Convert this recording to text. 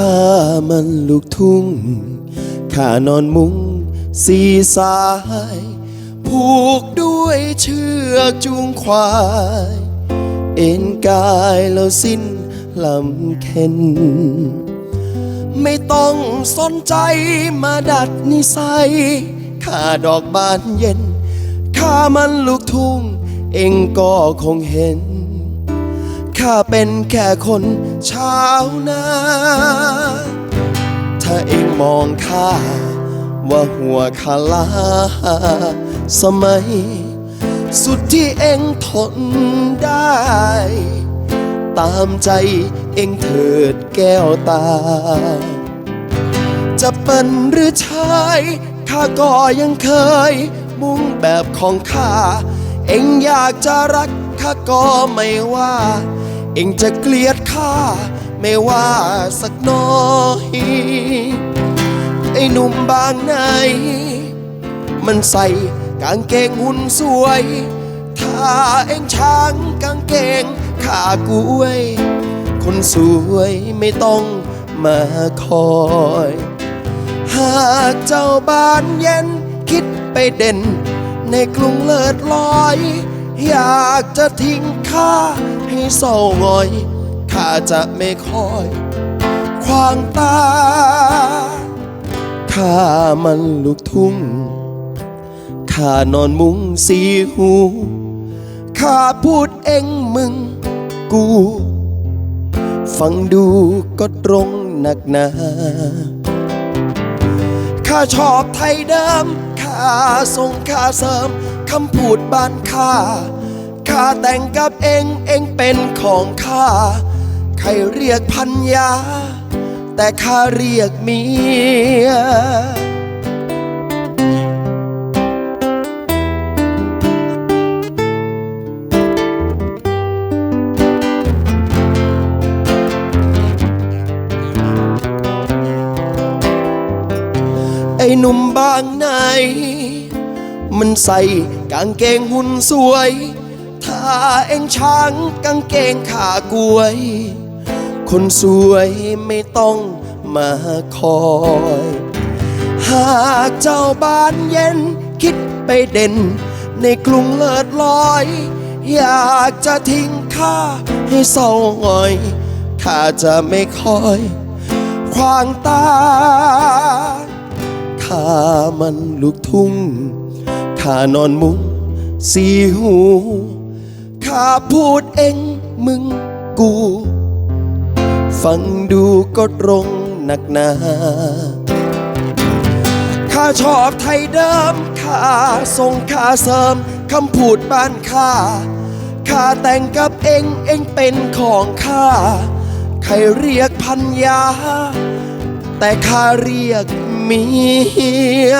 ข้ามันลูกทุ่ง ข้านอนมุงสีสาย ผูกด้วยเชือกจูงควาย เอ็นกายแล้วสิ้นลำเค็น ไม่ต้องสนใจมาดัดนิสัย ข้าดอกบานเย็น ข้ามันลูกทุ่ง เองก็คงเห็น ข้าเป็นแค่คนชาวนาถ้าเองมองข้าว่าหัวคาลาสมัย สุดที่เองทนได้ ตามใจเองเถิดแก้วตา จะเป็นหรือชายข้าก็ยังเคย มุ่งแบบของข้า เองอยากจะรักข้าก็ไม่ว่า เองจะเกลียดข้าไม่ว่าสักน้อยไอ้หนุ่มบางไหน มันใส่กางเกงหุ่นสวย ถ้าเองช้างกางเกงขากล้วย คนสวยไม่ต้องมาคอย หากเจ้าบ้านเย็นคิดไปเด่น ในกรุงเลิศลอย อยากจะทิ้งข้า ให้เศร้าหงอย ข้าจะไม่คอยควางตา ข้ามันลูกทุ่ง ข้านอนมุงสีหู ข้าพูดเองมึงกู ฟังดูก็ตรงหนักหนา ข้าชอบไทยเดิม ข้าทรงข้าเสริมคำพูดบ้านข้า ข้าแต่งกับเองเองเป็นของข้า ใครเรียกพันยา แต่ข้าเรียกเมียไอ้หนุ่มบางไหน มันใส่กางเกงหุ่นสวย ถ้าเองช้างกางเกงขากวย คนสวยไม่ต้องมาคอย หากเจ้าบ้านเย็นคิดไปเด่น ในกรุงเลิศลอย อยากจะทิ้งข้าให้เศร้าหงอยข้าจะไม่คอยควางตาข้ามันลูกทุ่งข้านอนมุ้งสีหู ข้าพูดเองมึงกู ฟังดูก็ตรงหนักหนาข้าชอบไทยเดิมข้าทรงข้าเสริมคำพูดบ้านข้าข้าแต่งกับเองเองเป็นของข้าใครเรียกพันยา แต่ข้าเรียกเมีย